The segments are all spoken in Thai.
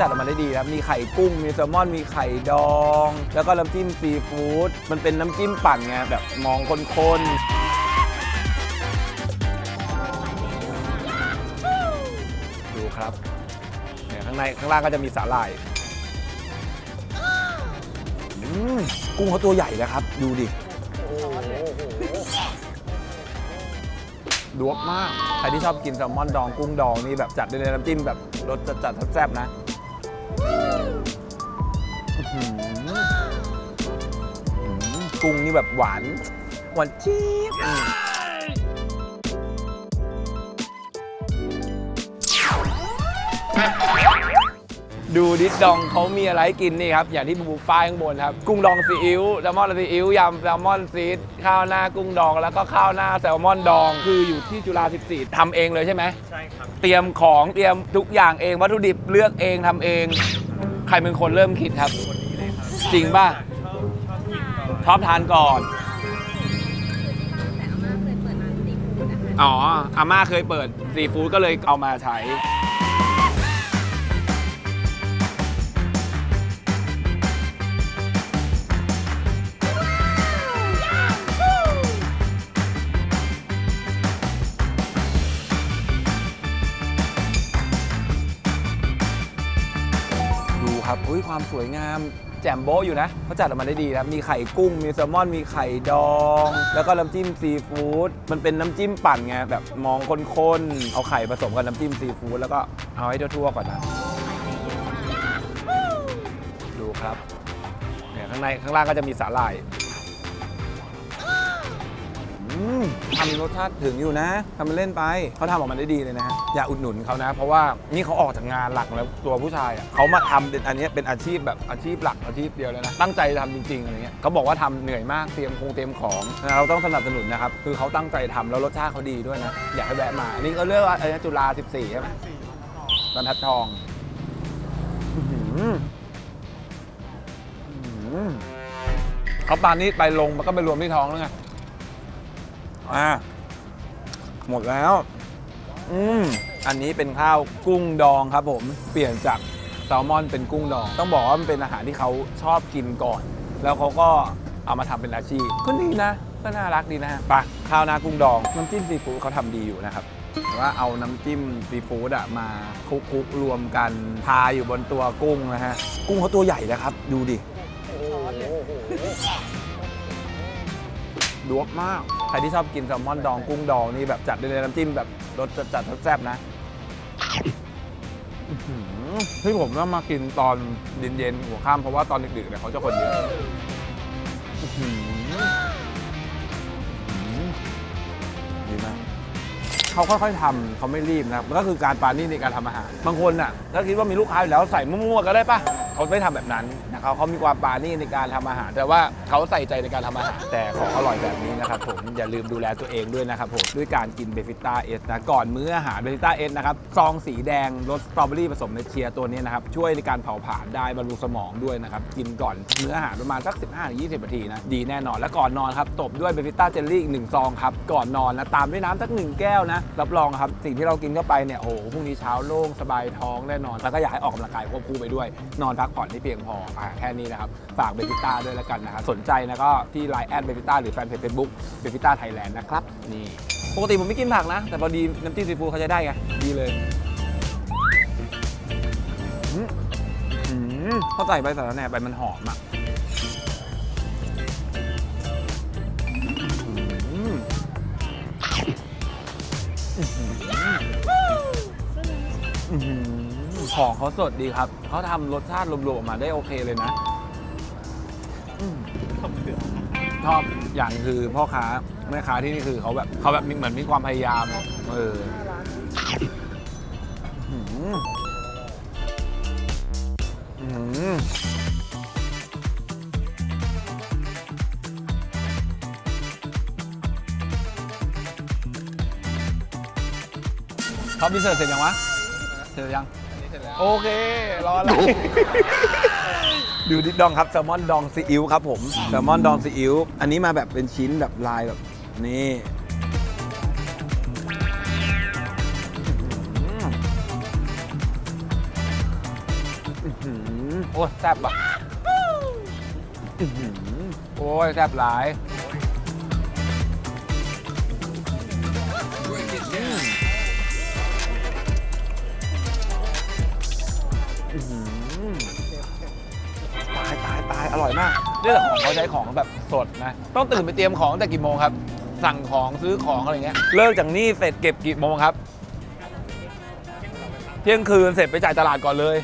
จัดออกมาได้ดีครับมีไข่กุ้ง มีแซลมอน มีไข่ดอง แล้วก็น้ำจิ้มซีฟู้ดมันเป็นน้ำจิ้มปั่นไงแบบมองคนๆ ดูครับเนี่ยข้างในข้างล่างก็จะมีสาหร่ายอืมกุ้งเขาตัวใหญ่นะครับ ดูดิดวบมาก ใครที่ชอบกินแซลมอนดองกุ้งดองนี่แบบจัดด้วยน้ำจิ้มแบบรสจัดๆแซ่บๆนะ หืออื้อหือกุ้งนี่แบบหวาน หวานจี๊ดอืมดูดิดดองเขามีอะไรให้กินนี่ครับ อย่างที่บูบูป้ายข้างบนครับ กุ้งดองซีอิ๊วแซลมอนซีอิ๊วยำแซลมอนซีดข้าวหน้ากุ้งดอง แล้วก็ข้าวหน้าแซลมอนดอง คืออยู่ที่จุฬา14ทำเองเลยใช่ไหม ใช่ครับ เตรียมของเตรียมทุกอย่างเองวัตถุดิบเลือกเองทำเอง ใครเป็นคนเริ่มคิดครับ คนนี้เลยครับ จริงป่ะ ชอบชอบกินก่อนชอบทานก่อนแต่อาม่าเคยเปิดร้านซีฟู้ดนะคะอ๋ออาม่าเคยเปิดซีฟู้ดก็เลยเอามาใช้ ครับอุ้ยความสวยงาม แจ่มโบะอยู่นะเขาจัดออกมาได้ดีนะครับมีไข่กุ้ง มีแซลมอน มีไข่ดอง แล้วก็น้ำจิ้มซีฟู้ดมันเป็นน้ำจิ้มปั่นไงแบบมองคนๆเอาไข่ผสมกับน้ำจิ้มซีฟู้ดแล้วก็เอาให้ทั่วๆก่อนนะดูครับเนี่ยข้างในข้างล่างก็จะมีสาหร่าย ทำรสชาติถึงอยู่นะทำมันเล่นไปเขาทำออกมาได้ดีเลยนะฮะอย่าอุดหนุนเขานะ เพราะว่านี่เขาออกจากงานหลักแล้วตัวผู้ชายอะเขามาทำเป็นอันนี้เป็นอาชีพแบบอาชีพหลักอาชีพเดียวแล้วนะตั้งใจทำจริงๆอะไรเงี้ยเขาบอกว่าทำเหนื่อยมากเตรียมคงเตรียมของเราต้องสนับสนุนนะครับคือเขาตั้งใจทำแล้วรสชาติเขาดีด้วยนะอยากให้แวะมาอันนี่ก็เรียกว่าอะไรนะจุฬา14ใช่ไหมบรรทัดทองอื้อหืออืมเขาปลานี้ไปลงมันก็ไปรวมที่ท้องแล้วไง อ่าหมดแล้ว อืมอันนี้เป็นข้าวกุ้งดองครับผมเปลี่ยนจากแซลมอนเป็นกุ้งดอง ต้องบอกว่ามันเป็นอาหารที่เขาชอบกินก่อน แล้วเขาก็เอามาทำเป็นอาชีพก็ดีนะ ก็น่ารักดีนะฮะไปะข้าวหน้ากุ้งดอง น้ำจิ้มซีฟู้ดเขาทำดีอยู่นะครับแต่ว่าเอาน้ำจิ้มซีฟู้ดอะมาคลุกๆรวมกันทาอยู่บนตัวกุ้งนะฮะกุ้งเขาตัวใหญ่นะครับ ดูดิดวบมาก ใครที่ชอบกินแซลมอนดองกุ้งดองนี่แบบจัดด้วยน้ำจิ้มแบบรสจัดๆแซ่บๆนะอื้อหือที่ผมต้องมากินตอนเย็นๆหัวค่ำเพราะว่าตอนดึกๆเนี่ยเขาจะคนเยอะอื้อหืออื้อหือดีมาก เขาค่อยๆทำเขาไม่รีบนะครับมันก็คือการปานี่ในการทำอาหาร บางคนน่ะถ้าคิดว่ามีลูกค้าอยู่แล้วใส่มั่วๆก็ได้ปะ เขาไม่ทำแบบนั้นนะครับเขามีความปานี่ในการทำอาหาร แต่ว่าเขาใส่ใจในการทำอาหาร แต่ของอร่อยแบบนี้นะครับผมอย่าลืมดูแลตัวเองด้วยนะครับผมด้วยการกินเบฟิต้าเอสนะก่อนมื้ออาหารเบฟิต้าเอสนะครับซองสีแดงรสสตรอเบอรี่ผสมเนเชียตัวนี้นะครับช่วยในการเผาผลาญได้บำรุงสมองด้วยนะครับกินก่อนมื้ออาหารประมาณสัก 15-20นาทีนะดีแน่นอนแล้วก่อนนอนครับตบด้วยเบฟิต้าเจลลี่อีกหนึ่งซองครับก่อนนอนนะตามด้วยน้ำสักหนึ่งแก้วนะรับรองครับสิ่งที่เรากินเข้าไปเนี่ยโอ้โหพรุ่งนี้เช้าโล่งสบายท้องแน่นอนแล้วก็อยากให้ออกกำลังกายควบคู่ไปด้วยนอนพักผ่อนให้เพียงพออะแค่นี้นะครับ ฝากเบฟิต้าด้วยแล้วกันนะครับสนใจนะก็ที่ไลน์แอดเบฟิต้าหรือแฟนเพจเฟซบุ๊กเบฟิต้าไทยแลนด์นะครับ นี่ ปกติผมไม่กินผักนะ แต่พอดีน้ำจิ้มซีฟู้ดเขาจะได้ไงดีเลยอืมอืมเขาใส่ใบสะระแหน่ใบมันหอมอะอืมอื้อหืออื้อหือ ของเขาสดดีครับ เขาทำรสชาติรวมๆออกมาได้โอเคเลยนะอืมชอบอย่างคือพ่อค้าแม่ค้าที่นี่คือเขาแบบเขาแบบมีเหมือนมีความพยายามเอออื้อหืออื้อหือเขาพิเศษเสร็จยังวะ เสร็จยัง โอเค รออะไร ดูดิดองครับแซลมอนดองซีอิ๊วครับผมแซลมอนดองซีอิ๊วอันนี้มาแบบเป็นชิ้นแบบลายแบบนี่อื้อหืออื้อหือโอ้ยแซ่บปะอื้อหือโอ้ยแซ่บหลาย อื้อหือตายตายตายอร่อยมากเรื่องของเขาใช้ของแบบสดนะ ต้องตื่นไปเตรียมของตั้งแต่กี่โมงครับ สั่งของซื้อของอะไรเงี้ย เลิกจากนี่เสร็จเก็บกี่โมงครับ เที่ยงคืนเสร็จไปจ่ายตลาดก่อนเลย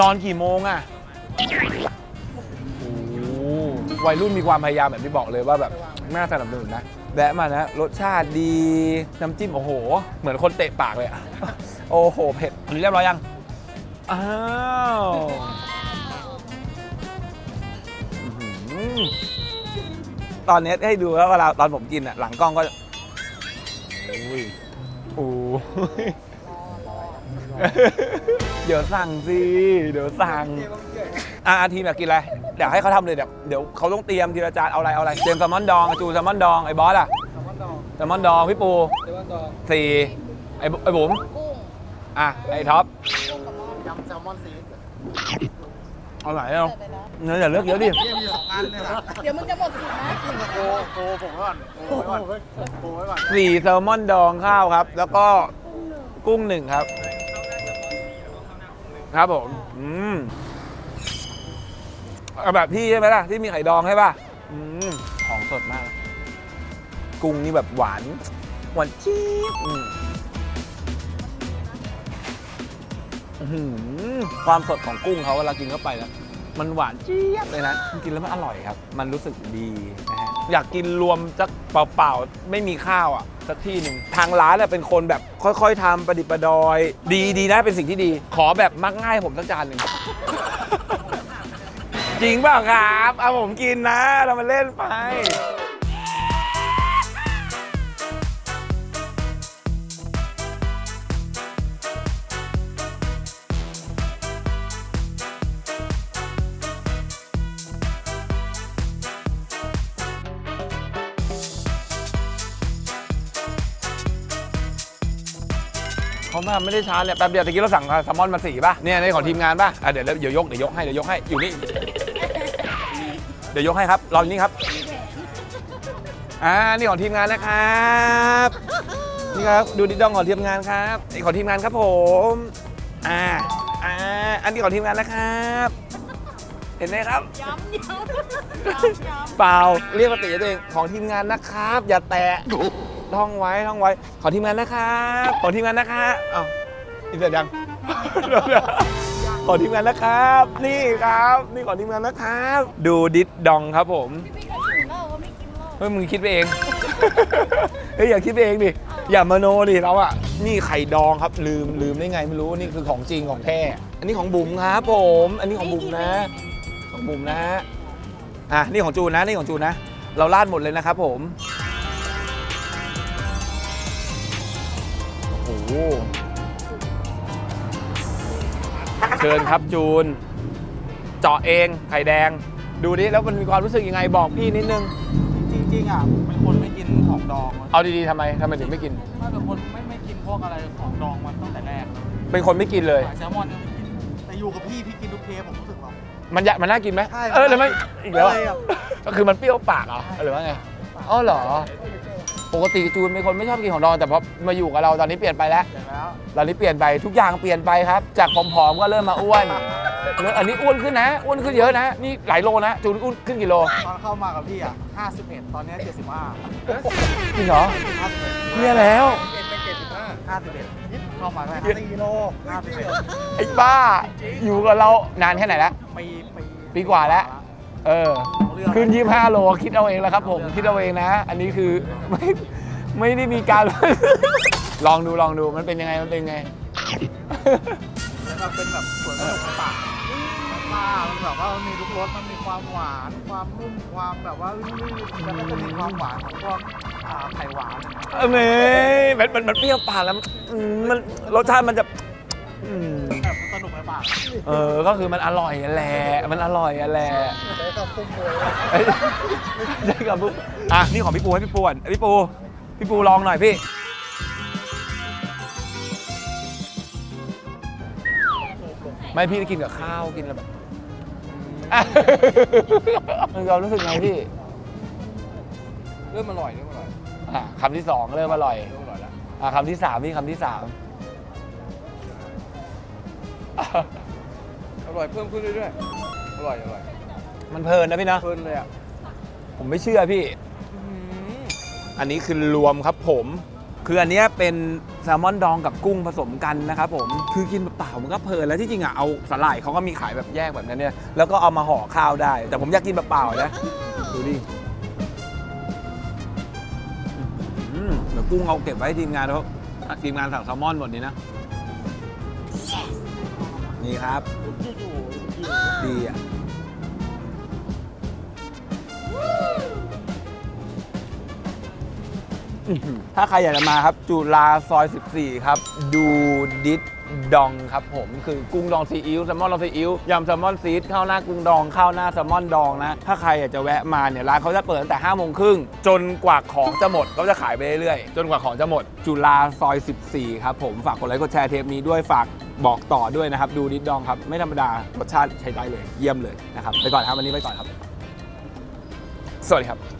นอนกี่โมงอะโอ้วัยรุ่นมีความพยายามแบบที่บอกเลยว่าแบบน่าสนับสนุนนะแวะมานะรสชาติดีน้ำจิ้มโอ้โห เหมือนคนเตะปากเลยอะโอ้โหเผ็ดอันนี้เรียบร้อยยัง อ้าวอื้อหือตอนนี้ให้ดูแล้วเวลาตอนผมกินอะหลังกล้องก็อุ้ยโอ้ยเดี๋ยวสั่งสิเดี๋ยวสั่งอะอาทีมอยากกินอะไรเดี๋ยวให้เขาทำเลยเดี๋ยวเดี๋ยวเขาต้องเตรียมทีละจานเอาอะไรเอาอะไรเตรียมแซลมอนดองจูแซลมอนดองไอ้บอสอะแซลมอนดองพี่ปูสี่ไอ้บุไอ้บุ๋มกุ้งอะไอ้ท็อปกุ้ง ลมอนซีดเอาไหนเอาไปแล้วเนื้ออย่าเลือกเยอะดิเนี่ยมีสองอันเนี่ยนะเดี๋ยวมึงจะหมดสิทธิ์นะโกโกผมไว้ก่อนโกไว้ก่อนโกไว้ก่อนสี่แซลมอนดองข้าวครับ แล้วก็กุ้งหนึ่งครับ ครับผมอืมเอาแบบพี่ใช่ไหมล่ะ ที่มีไข่ดองใช่ป่ะอืมของสดมาก กุ้งนี่แบบหวาน หวานจี๊ด อืมความสดของกุ้งเขาเวลากินเข้าไปแล้วมันหวานเจี๊ยบเลยนะกินแล้วมันอร่อยครับ มันรู้สึกดีนะฮะอยากกินรวมสักเปล่าๆ ไม่มีข้าวอะสักที่หนึ่งทางร้านน่ะเป็นคนแบบค่อย ๆทำประดิษฐ์ประดอย ดีดีนะเป็นสิ่งที่ดี ขอแบบมักง่ายผมสักจานหนึ่ง จริงเปล่าครับ เอาผมกินนะ เรามาเล่นไป เขามาไม่ได้ช้าเนี่ยแป๊บเดียวตะกี้เราสั่งแซลมอนมาสี่ป่ะเนี่ยในของทีมงานป่ะอะเดี๋ยวเดี๋ยวยกเดี๋ยวยกให้เดี๋ยวยกให้อยู่นี่เดี๋ยวยกให้ครับรออยู่นี่ครับอ่านี่ของทีมงานนะครับนี่ครับดูดิดองของทีมงานครับนี่ของทีมงานครับผมอ่าอ่าอันนี้ของทีมงานนะครับเห็นไหมครับย้ำย้ำย้ำย้ำเปล่าเรียกปกติตัวเองของทีมงานนะครับ อย่าแตะ ท่องไว้ท่องไว้ ขอทีมงานนะครับขอทีมงานนะครับอ้าวอินเสร็จยัง ขอทีมงานนะครับ นี่ครับ นี่ขอทีมงานนะครับ ดูดิดดองครับผม พี่ก็ถึงแล้วว่าไม่กินเหล้าเฮ้ยมึงคิดไปเอง เฮ้ยอย่าคิดไปเองดิ อย่ามโนดิเราอะนี่ไข่ดองครับลืมลืมได้ไงไม่รู้นี่คือของจริงของแท้ อันนี้ของบุ๋มครับผม อันนี้ของบุ๋มนะ ของบุ๋มนะฮะอะนี่ของจูนนะนี่ของจูนนะ เราลาดหมดเลยนะครับผม เชิญครับจูน เจาะเองไข่แดง ดูดิแล้วมันมีความรู้สึกยังไงบอกพี่นิดนึง จริงๆอะผมเป็นคนไม่กินของดองเอาดีๆทำไมทำไมถึงไม่กิน ถ้าเป็นคนไม่ไม่กินพวกอะไรของดองมันตั้งแต่แรกแล้วเป็นคนไม่กินเลย แซลมอนก็ไม่กินแต่อยู่กับพี่พี่กินทุกเทปผมรู้สึกว่า มันยะมันน่ากินไหมใช่เออแล้วไม่อีกแล้วอะใช่อะ ก็คือมันเปรี้ยวปากเหรอหรือว่าไงอ๋อเหรอ ปกติจูนเป็นคนไม่ชอบกินของดองแต่พอมาอยู่กับเราตอนนี้เปลี่ยนไปแล้วเดี๋ยวแล้วตอนนี้เปลี่ยนไปทุกอย่างเปลี่ยนไปครับ จากผอมๆก็เริ่มมาอ้วนเริ่มอันนี้อ้วนขึ้นนะ อ้วนขึ้นเยอะนะ นี่หลายโลนะ จูนอ้วนขึ้นกี่โลตอนเข้ามากับพี่อะ51 ตอนเนี้ย75 จริงเหรอ51เฮียแล้วเป็น75 51เข้ามาได้4โล51ไอ้บ้า อยู่กับเรานานแค่ไหนแล้ว ปีปีปีกว่าแล้ว เออขึ้น 25 โลคิดเอาเองแล้วครับผมคิดเอาเองนะ อันนี้คือไม่ไม่ได้มีการ ลองดูลองดูมันเป็นยังไงมันเป็นยังไง แล้วก็เป็นแบบสวนสนุกในป่าป่ามันแบบว่ามันมีทุกรสมันมีความหวาน ความนุ่มความแบบว่าลื่นๆแล้วก็จะมีความหวานของพวกอ่าไข่หวาน เออเมยมันมันมันเปรี้ยวปากแล้วอืมมันรสชาติมันจะอืม แบบสนุกในป่าเออ ก็คือมันอร่อยอะแหละ มันอร่อยอะแหละใช้คำฟุ้งโวยเอ้ยใช่กับปุ๊บอะ นี่ของพี่ปูให้พี่ปูอะพี่ปู พี่ปูลองหน่อยพี่ ไม่ไม่พี่กินกับข้าวกินอะไรแบบเรารู้สึกไงพี่ เริ่มอร่อยเริ่มอร่อยอะคำที่สองเริ่มอร่อย เริ่มอร่อยแล้ว อะคำที่สามพี่คำที่สาม อร่อยเพิ่มขึ้นเรื่อยๆ อร่อยอร่อยมันเพลินนะพี่นะ เพลินเลยอะผมไม่เชื่อพี่ อันนี้คือรวมครับผม คืออันเนี้ยเป็นแซลมอนดองกับกุ้งผสมกันนะครับผม คือกินเปล่าๆมันก็เพลินแล้วที่จริงอะเอาสาหร่ายเขาก็มีขายแบบแยกแบบนั้นเนี่ย แล้วก็เอามาห่อข้าวได้ แต่ผมอยากกินเปล่าๆนะ ดูดิอืมเดี๋ยวกุ้งเอาเก็บไว้ให้ทีมงานเขาทีมงานสั่งแซลมอนหมดนี้นะ นี่ครับ ดีอะถ้าใครอยากจะมาครับ จุฬาซอย 14 ครับ ดูดิดดองครับผมคือกุ้งดองซีอิ๊วแซลมอนดองซีอิ๊วยำแซลมอนซีดข้าวหน้ากุ้งดองข้าวหน้าแซลมอนดองนะ ถ้าใครอยากจะแวะมาเนี่ยร้านเขาจะเปิดตั้งแต่5โมงครึ่งจนกว่าของจะหมดเขาจะขายไปเรื่อยๆ จนกว่าของจะหมด จุฬาซอย 14 ครับผมฝากกดไลค์กดแชร์เทปนี้ด้วยฝาก บอกต่อด้วยนะครับ ดูดิดดองครับ ไม่ธรรมดารสชาติใช้ได้เลย เยี่ยมเลยนะครับ ไปก่อนครับวันนี้ไปก่อนครับ สวัสดีครับ